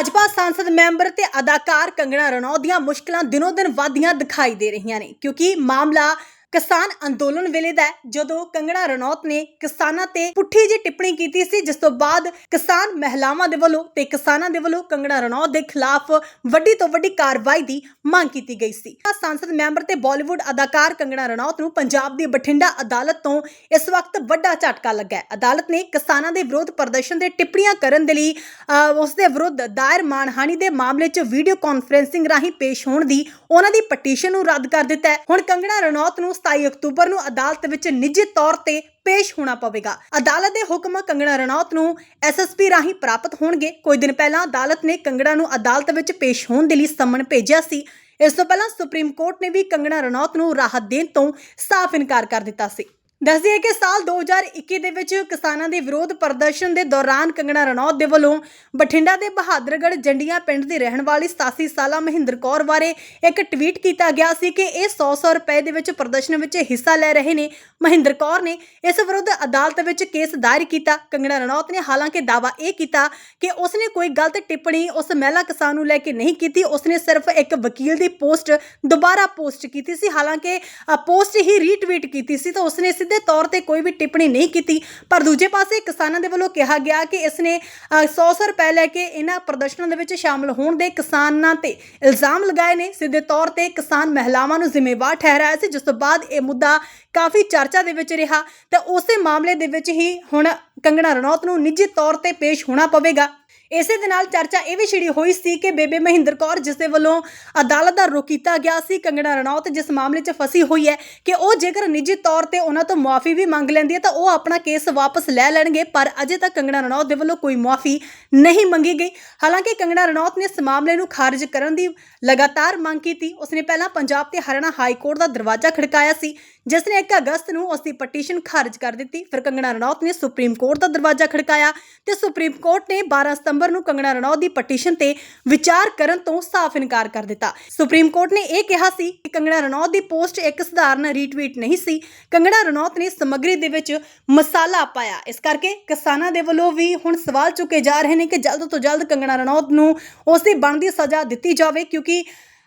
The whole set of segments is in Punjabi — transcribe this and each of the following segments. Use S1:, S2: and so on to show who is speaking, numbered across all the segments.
S1: ਭਾਜਪਾ ਸੰਸਦ, ਮੈਂਬਰ ਤੇ ਅਦਾਕਾਰ ਕੰਗਣਾ ਰਣੌਤ ਦੀਆਂ ਮੁਸ਼ਕਲਾਂ ਦਿਨੋ-ਦਿਨ ਵਧਦੀਆਂ ਦਿਖਾਈ ਦੇ ਰਹੀਆਂ ਨੇ, ਕਿਉਂਕਿ ਮਾਮਲਾ ਕਿਸਾਨ ਅੰਦੋਲਨ ਵੇਲੇ ਦਾ ਜਦੋਂ ਕੰਗਣਾ ਰਣੌਤ ਨੇ ਕਿਸਾਨਾਂ ਤੇ ਪੁੱਠੀ ਜਿਹੀ ਟਿੱਪਣੀ ਕੀਤੀ ਸੀ ਜਿਸ ਤੋਂ ਬਾਅਦ ਕਿਸਾਨ ਮਹਿਲਾਵਾਂ ਦੇ ਵੱਲੋਂ ਤੇ ਕਿਸਾਨਾਂ ਦੇ ਵੱਲੋਂ ਕੰਗਣਾ ਰਣੌਤ ਦੇ ਖਿਲਾਫ ਵੱਡੀ ਤੋਂ ਵੱਡੀ ਕਾਰਵਾਈ ਦੀ ਮੰਗ ਕੀਤੀ ਗਈ ਸੀ। ਸੰਸਦ ਮੈਂਬਰ ਤੇ ਬਾਲੀਵੁੱਡ ਅਦਾਕਾਰ ਕੰਗਣਾ ਰਣੌਤ ਨੂੰ ਪੰਜਾਬ ਦੀ ਬਠਿੰਡਾ ਅਦਾਲਤ ਤੋਂ ਇਸ ਵਕਤ ਵੱਡਾ ਝਟਕਾ ਲੱਗਾ ਅਦਾਲਤ ਨੇ ਕਿਸਾਨਾਂ ਦੇ ਵਿਰੋਧ ਪ੍ਰਦਰਸ਼ਨ ਦੇ ਟਿੱਪਣੀਆਂ ਕਰਨ ਦੇ ਲਈ ਅਹ, ਉਸ ਦੇ ਵਿਰੁੱਧ ਦਾਇਰ ਮਾਨਹਾਨੀ ਦੇ ਮਾਮਲੇ 'ਚ ਵੀਡੀਓ ਕਾਨਫਰੈਂਸਿੰਗ ਰਾਹੀਂ ਪੇਸ਼ ਹੋਣ ਦੀ ਉਹਨਾਂ ਦੀ ਪਟੀਸ਼ਨ ਨੂੰ ਰੱਦ ਕਰ ਦਿੱਤਾ ਹੈ। ਹੁਣ ਕੰਗਣਾ ਰਣੌਤ ਨੂੰ 27 ਅਕਤੂਬਰ ਨੂੰ ਅਦਾਲਤ ਵਿੱਚ ਨਿੱਜੀ ਤੌਰ ਤੇ ਪੇਸ਼ ਹੋਣਾ ਪਵੇਗਾ। ਅਦਾਲਤ ਦੇ ਹੁਕਮ ਕੰਗਣਾ ਰਣੌਤ ਨੂੰ ਐਸਐਸਪੀ ਰਾਹੀਂ ਪ੍ਰਾਪਤ ਹੋਣਗੇ। ਕੁਝ ਦਿਨ ਪਹਿਲਾਂ ਅਦਾਲਤ ਨੇ ਕੰਗਣਾ ਨੂੰ ਅਦਾਲਤ ਵਿੱਚ ਪੇਸ਼ ਹੋਣ ਦੇ ਲਈ ਸੰਮਨ ਭੇਜਿਆ ਸੀ। ਇਸ ਤੋਂ ਪਹਿਲਾਂ ਸੁਪਰੀਮ ਕੋਰਟ ਨੇ ਵੀ ਕੰਗਣਾ ਰਣੌਤ ਨੂੰ ਰਾਹਤ ਦੇਣ ਤੋਂ ਸਾਫ਼ ਇਨਕਾਰ ਕਰ ਦਿੱਤਾ ਸੀ। ਦੱਸਦੀ ਹੈ ਕਿ ਸਾਲ 2021 ਦੇ ਵਿੱਚ ਕਿਸਾਨਾਂ ਦੇ ਵਿਰੋਧ ਪ੍ਰਦਰਸ਼ਨ ਦੇ ਦੌਰਾਨ ਕੰਗਣਾ ਰਣੌਤ ਦੇ ਵੱਲੋਂ ਬਠਿੰਡਾ ਦੇ ਬਹਾਦਰਗੜ੍ਹ ਜੰਡੀਆਂ ਪਿੰਡ ਦੀ ਰਹਿਣ ਵਾਲੀ 87 ਸਾਲਾ ਮਹਿੰਦਰ ਕੌਰ ਬਾਰੇ ਇੱਕ ਟਵੀਟ ਕੀਤਾ ਗਿਆ ਸੀ ਕਿ ਇਹ 100-100 ਰੁਪਏ ਦੇ ਵਿੱਚ ਪ੍ਰਦਰਸ਼ਨ ਵਿੱਚ ਹਿੱਸਾ ਲੈ ਰਹੇ ਨੇ। ਮਹਿੰਦਰ ਕੌਰ ਨੇ ਇਸ ਵਿਰੁੱਧ ਅਦਾਲਤ ਵਿੱਚ ਕੇਸ ਦਾਇਰ ਕੀਤਾ। ਕੰਗਣਾ ਰਣੌਤ ਨੇ ਹਾਲਾਂਕਿ ਦਾਅਵਾ ਇਹ ਕੀਤਾ ਕਿ ਉਸਨੇ ਕੋਈ ਗਲਤ ਟਿੱਪਣੀ ਉਸ ਮਹਿਲਾ ਕਿਸਾਨ ਨੂੰ ਲੈ ਕੇ ਨਹੀਂ ਕੀਤੀ। ਉਸਨੇ ਸਿਰਫ ਇੱਕ ਵਕੀਲ ਦੀ ਪੋਸਟ ਦੁਬਾਰਾ ਪੋਸਟ ਕੀਤੀ ਸੀ। ਹਾਲਾਂਕਿ ਪੋਸਟ ਹੀ ਰੀਟਵੀਟ ਕੀਤੀ ਸੀ ਤਾਂ ਉਸਨੇ ਸਿੱਧੇ ਤੌਰ ਤੇ ਕੋਈ ਵੀ ਟਿੱਪਣੀ ਨਹੀਂ ਕੀਤੀ, ਪਰ ਦੂਜੇ ਪਾਸੇ ਕਿਸਾਨਾਂ ਦੇ ਵੱਲੋਂ ਕਿਹਾ ਗਿਆ ਕਿ ਇਸਨੇ 100 ਰੁਪਏ ਲੈ ਕੇ ਇਹਨਾਂ ਪ੍ਰਦਰਸ਼ਨਾਂ ਦੇ ਵਿੱਚ ਸ਼ਾਮਲ ਹੋਣ ਦੇ ਕਿਸਾਨਾਂ ਤੇ ਇਲਜ਼ਾਮ ਲਗਾਏ ਨੇ। ਸਿੱਧੇ ਤੌਰ ਤੇ ਕਿਸਾਨ ਮਹਿਲਾਵਾਂ ਨੂੰ ਜ਼ਿੰਮੇਵਾਰ ਠਹਿਰਾਇਆ ਸੀ। ਜਿਸ ਤੋਂ ਬਾਅਦ ਇਹ ਮੁੱਦਾ ਕਾਫੀ ਚਰਚਾ ਦੇ ਵਿੱਚ ਰਿਹਾ। ਤੇ ਉਸੇ ਮਾਮਲੇ ਦੇ ਵਿੱਚ ਹੀ ਹੁਣ ਕੰਗਣਾ ਰਣੌਤ ਨੂੰ ਨਿੱਜੀ ਤੌਰ ਤੇ ਪੇਸ਼ ਹੋਣਾ ਪਵੇਗਾ। ਇਸੇ ਦੇ ਨਾਲ ਚਰਚਾ ਇਹ ਵੀ ਛਿੜੀ ਹੋਈ ਸੀ ਕਿ ਬੇਬੇ ਮਹਿੰਦਰ ਕੌਰ, ਜਿਸ ਦੇ ਵੱਲੋਂ ਅਦਾਲਤ ਦਾ ਰੁਖ ਕੀਤਾ ਗਿਆ ਸੀ, ਕੰਗਣਾ ਰਣੌਤ, ਜਿਸ ਮਾਮਲੇ 'ਚ ਫਸੀ ਹੋਈ ਹੈ ਕਿ ਉਹ ਜੇਕਰ ਨਿੱਜੀ ਤੌਰ ਤੇ ਉਹਨਾਂ ਤੋਂ ਮਾਫੀ ਵੀ ਮੰਗ ਲੈਂਦੀ ਹੈ ਤਾਂ ਉਹ ਆਪਣਾ ਕੇਸ ਵਾਪਸ ਲੈ ਲੈਣਗੇ, ਪਰ ਅਜੇ ਤੱਕ ਕੰਗਣਾ ਰਣੌਤ ਦੇ ਵੱਲੋਂ ਕੋਈ ਮਾਫੀ ਨਹੀਂ ਮੰਗੀ ਗਈ। ਹਾਲਾਂਕਿ ਕੰਗਣਾ ਰਣੌਤ ਨੇ ਇਸ ਮਾਮਲੇ ਨੂੰ ਖਾਰਜ ਕਰਨ ਦੀ ਲਗਾਤਾਰ ਮੰਗ ਕੀਤੀ। ਉਸਨੇ ਪਹਿਲਾਂ ਪੰਜਾਬ ਤੇ ਹਰਿਆਣਾ ਹਾਈ ਕੋਰਟ ਦਾ ਦਰਵਾਜ਼ਾ ਖੜਕਾਇਆ ਸੀ ਜਿਸ ਨੇ 1 ਅਗਸਤ ਨੂੰ ਉਸ ਦੀ ਪਟੀਸ਼ਨ ਖਾਰਜ ਕਰ ਦਿੱਤੀ। ਫਿਰ ਕੰਗਣਾ ਰਣੌਤ ਨੇ ਸੁਪਰੀਮ ਕੋਰਟ ਦਾ ਦਰਵਾਜ਼ਾ ਖੜਕਾਇਆ ਤੇ ਸੁਪਰੀਮ ਕੋਰਟ ਨੇ 12 ਸਤੰਬਰ ਨੂੰ ਕੰਗਣਾ ਰਣੌਤ ਦੀ ਪਟੀਸ਼ਨ ਤੇ ਵਿਚਾਰ ਕਰਨ ਤੋਂ ਸਾਫ਼ ਇਨਕਾਰ ਕਰ ਦਿੱਤਾ। ਸੁਪਰੀਮ ਕੋਰਟ ਨੇ ਇਹ ਕਿਹਾ ਸੀ ਕਿ ਕੰਗਣਾ ਰਣੌਤ ਦੀ ਪੋਸਟ ਇੱਕ ਸਧਾਰਨ ਰੀਟਵੀਟ ਨਹੀਂ ਸੀ। ਕੰਗਣਾ ਰਣੌਤ ਨੇ ਸਮੱਗਰੀ ਦੇ ਵਿੱਚ ਮਸਾਲਾ ਪਾਇਆ। ਇਸ ਕਰਕੇ ਕਿਸਾਨਾਂ ਦੇ ਵੱਲੋਂ ਵੀ ਹੁਣ ਸਵਾਲ ਚੁੱਕੇ ਜਾ ਰਹੇ ਨੇ ਕਿ ਜਲਦ ਤੋਂ ਜਲਦ ਕੰਗਣਾ ਰਣੌਤ ਨੂੰ ਉਸ ਦੀ ਬਣਦੀ ਸਜ਼ਾ ਦਿੱਤੀ ਜਾਵੇ, ਕਿਉਂਕਿ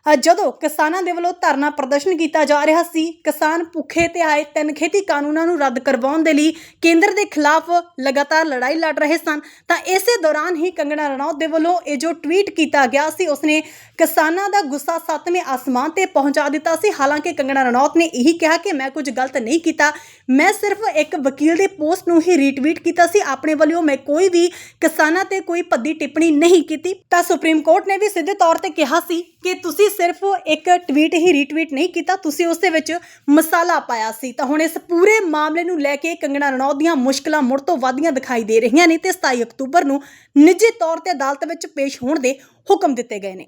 S1: ਜਦੋਂ ਕਿਸਾਨਾਂ ਦੇ ਵੱਲੋਂ ਧਰਨਾ ਪ੍ਰਦਰਸ਼ਨ ਕੀਤਾ ਜਾ ਰਿਹਾ ਸੀ, ਕਿਸਾਨ ਭੁੱਖੇ ਤੇ ਆਏ ਤਿੰਨ ਖੇਤੀ ਕਾਨੂੰਨਾਂ ਨੂੰ ਰੱਦ ਕਰਵਾਉਣ ਦੇ ਲਈ ਕੇਂਦਰ ਦੇ ਖਿਲਾਫ ਲਗਾਤਾਰ ਲੜਾਈ ਲੜ ਰਹੇ ਸਨ, ਤਾਂ ਇਸੇ ਦੌਰਾਨ ਹੀ ਕੰਗਣਾ ਰਣੌਤ ਦੇ ਵੱਲੋਂ ਇਹ ਜੋ ਟਵੀਟ ਕੀਤਾ ਗਿਆ ਸੀ, ਉਸਨੇ ਕਿਸਾਨਾਂ ਦਾ ਗੁੱਸਾ ਸੱਤਵੇਂ ਆਸਮਾਨ ਤੇ ਪਹੁੰਚਾ ਦਿੱਤਾ ਸੀ। ਹਾਲਾਂਕਿ ਕੰਗਣਾ ਰਣੌਤ ਨੇ ਇਹੀ ਕਿਹਾ ਕਿ ਮੈਂ ਕੁਝ ਗਲਤ ਨਹੀਂ ਕੀਤਾ, ਮੈਂ ਸਿਰਫ ਇੱਕ ਵਕੀਲ ਦੀ ਪੋਸਟ ਨੂੰ ਹੀ ਰੀਟਵੀਟ ਕੀਤਾ ਸੀ। ਆਪਣੇ ਵੱਲੋਂ ਮੈਂ ਕੋਈ ਵੀ ਕਿਸਾਨਾਂ ਤੇ ਕੋਈ ਭੱਦੀ ਟਿੱਪਣੀ ਨਹੀਂ ਕੀਤੀ। ਤਾਂ ਸੁਪਰੀਮ ਕੋਰਟ ਨੇ ਵੀ ਸਿੱਧੇ ਤੌਰ ਤੇ ਕਿਹਾ ਸੀ ਕਿ ਤੁਸੀਂ ਸਿਰਫ ਇੱਕ ਟਵੀਟ ਹੀ ਰੀਟਵੀਟ ਨਹੀਂ ਕੀਤਾ, ਤੁਸੀਂ ਉਸ ਦੇ ਵਿੱਚ ਮਸਾਲਾ ਪਾਇਆ ਸੀ। ਤਾਂ ਹੁਣ ਇਸ ਪੂਰੇ ਮਾਮਲੇ ਨੂੰ ਲੈ ਕੇ ਕੰਗਣਾ ਰਣੌਤ ਦੀਆਂ ਮੁਸ਼ਕਲਾਂ ਮੁੜ ਤੋਂ ਵਧੀਆਂ ਦਿਖਾਈ ਦੇ ਰਹੀਆਂ ਨੇ ਤੇ 27 ਅਕਤੂਬਰ ਨੂੰ ਨਿੱਜੀ ਤੌਰ ਤੇ ਅਦਾਲਤ ਵਿੱਚ ਪੇਸ਼ ਹੋਣ ਦੇ ਹੁਕਮ ਦਿੱਤੇ ਗਏ ਨੇ।